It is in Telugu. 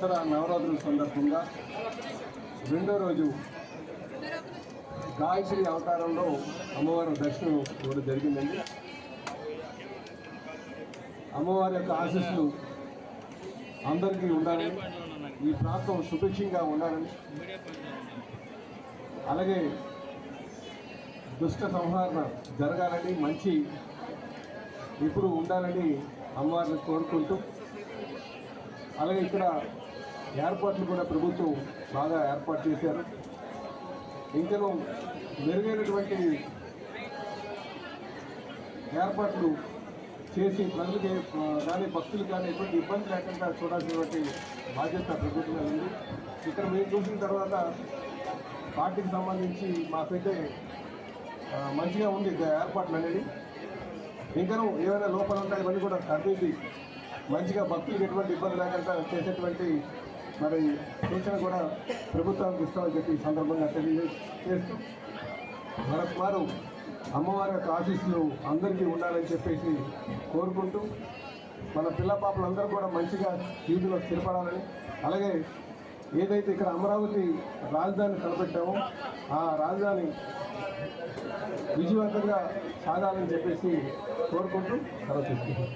దసరా నవరాత్రుల సందర్భంగా రెండో రోజు గాయత్రి అవతారంలో అమ్మవారి దర్శనం కూడా జరిగిందండి. అమ్మవారి యొక్క ఆశస్సులు అందరికీ ఉండాలని ఈ ప్రాంతం సుభిక్షంగా ఉండాలని అలాగే దుష్ట సంహరణ జరగాలని మంచి ఇప్పుడు ఉండాలని అమ్మవారిని కోరుకుంటూ అలాగే ఇక్కడ ఏర్పాట్లు కూడా ప్రభుత్వం బాగా ఏర్పాటు చేశారు. ఇంకనూ మెరుగైనటువంటి ఏర్పాట్లు చేసి ప్రజలకి కానీ భక్తులు కానీ ఎటువంటి ఇబ్బంది లేకుండా చూడాల్సినటువంటి బాధ్యత ప్రభుత్వం ఉంది. ఇక్కడ మేము చూసిన తర్వాత పార్టీకి సంబంధించి మాకైతే మంచిగా ఉంది ఏర్పాట్లు అనేది ఇంకనూ ఏమైనా లోపాలు ఉంటాయి ఇవన్నీ కూడా సర్దిద్ది మంచిగా భక్తులకు ఎటువంటి ఇబ్బంది లేకుండా చేసేటువంటి మరి సూచన కూడా ప్రభుత్వానికి ఇస్తామని చెప్పి ఈ సందర్భంగా తెలియజేస్తూ మరొకమారు అమ్మవారి యొక్క ఆశీస్సులు అందరికీ ఉండాలని చెప్పేసి కోరుకుంటూ మన పిల్ల పాపలందరూ కూడా మంచిగా వీధిలో స్థిరపడాలని అలాగే ఏదైతే ఇక్కడ అమరావతి రాజధాని కనిపెట్టామో ఆ రాజధాని విజయవంతంగా సాగాలని చెప్పేసి కోరుకుంటూ సెలవు తీసుకుంటాం